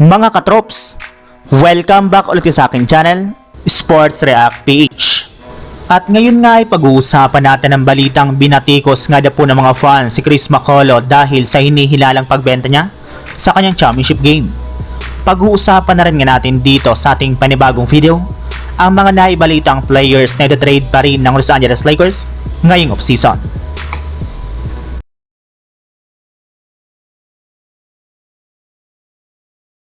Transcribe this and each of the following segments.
Mga katrops, welcome back ulit sa aking channel, Sports React PH. At ngayon nga ay pag-uusapan natin ang balitang binatikos nga na po ng mga fans si Chris Macolo dahil sa hinihilalang pagbenta niya sa kanyang championship game. Pag-uusapan na rin nga natin dito sa ating panibagong video ang mga naibalitang players na ito-trade pa rin ng Los Angeles Lakers ngayong off-season.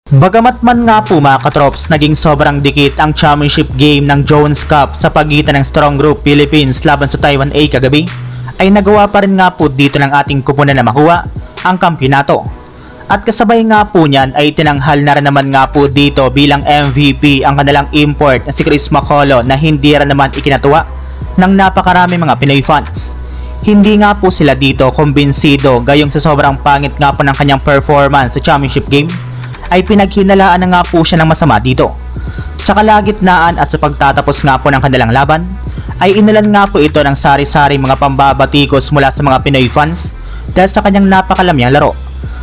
Bagamat man nga po mga katrops, naging sobrang dikit ang championship game ng Jones Cup sa pagitan ng Strong Group Philippines laban sa Taiwan A kagabi, ay nagawa pa rin nga po dito ng ating kupunan na makuha ang kampyonato. At kasabay nga po niyan ay tinanghal na rin naman nga po dito bilang MVP ang kanilang import na si Chris Macolo na hindi rin naman ikinatuwa ng napakarami mga Pinoy fans. Hindi nga po sila dito kumbinsido gayong sa sobrang pangit nga po ng kanyang performance sa championship game ay pinaghinalaan na nga po siya ng masama dito. Sa kalagitnaan at sa pagtatapos nga po ng kanilang laban, ay inulan nga po ito ng sari-sari mga pambabatikos mula sa mga Pinoy fans dahil sa kanyang napakalamyang laro.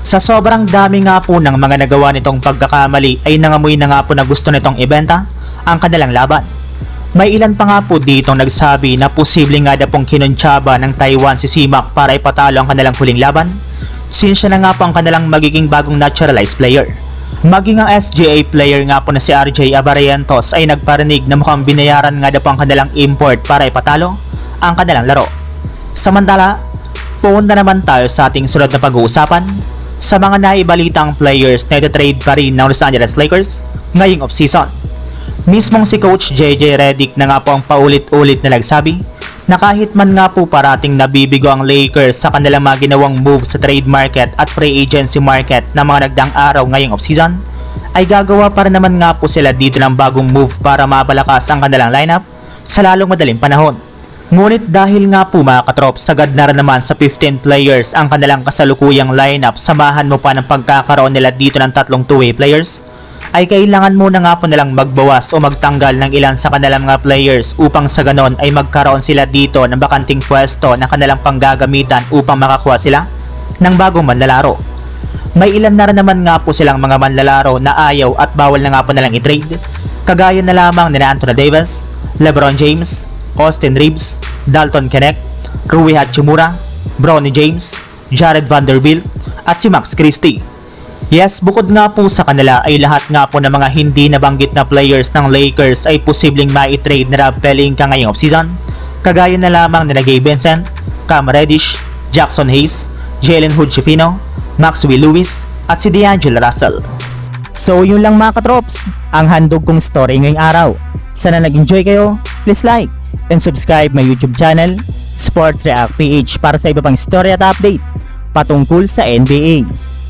Sa sobrang dami nga po ng mga nagawa nitong pagkakamali ay nangamoy na nga po na gusto nitong ibenta ang kanilang laban. May ilan pa nga po dito nagsabi na posible nga na pong kinuntsaba ng Taiwan si Simak para ipatalo ang kanilang huling laban since siya na nga po ang kanilang magiging bagong naturalized player. Maging ang SGA player nga po na si RJ Abarientos ay nagparinig na mukhang binayaran nga po ang kanilang import para ipatalo ang kanilang laro. Samantala, pumunta naman tayo sa ating sunod na pag-uusapan sa mga naibalitang players na ito-trade pa rin ng Los Angeles Lakers ngayong off-season. Mismong si Coach JJ Redick na nga po ang paulit-ulit na nagsabi na kahit man nga po parating nabibigo ang Lakers sa kanilang mga ginawang move sa trade market at free agency market na mga nagdang araw ngayong offseason, ay gagawa para naman nga po sila dito ng bagong move para mapalakas ang kanilang lineup sa lalong madaling panahon. Ngunit dahil nga po mga katrop, sagad na rin naman sa 15 players ang kanilang kasalukuyang lineup, samahan mo pa ng pagkakaroon nila dito ng tatlong two-way players, ay kailangan muna nga po nilang magbawas o magtanggal ng ilan sa kanilang mga players upang sa ganon ay magkaroon sila dito ng bakanting pwesto na kanilang panggagamitan upang makakuha sila ng bagong manlalaro. May ilan na rin naman nga po silang mga manlalaro na ayaw at bawal na nga po nilang i-trade, kagaya na lamang ni Anthony Davis, LeBron James, Austin Reeves, Dalton Kennect, Rui Hachimura, Bronny James, Jared Vanderbilt, at si Max Christie. Yes, bukod nga po sa kanila ay lahat nga po ng mga hindi nabanggit na players ng Lakers ay posibleng ma-trade na Rob Pelinka ngayong offseason. Kagaya na lamang nila Gabe Vincent, Cam Reddish, Jackson Hayes, Jalen Hood Schifino, Maxwell Lewis, at si D'Angelo Russell. So yun lang mga katrops, ang handog kong story ngayong araw. Sana nag-enjoy kayo, please like and subscribe my YouTube channel, Sports React PH para sa iba pang story at update patungkol sa NBA.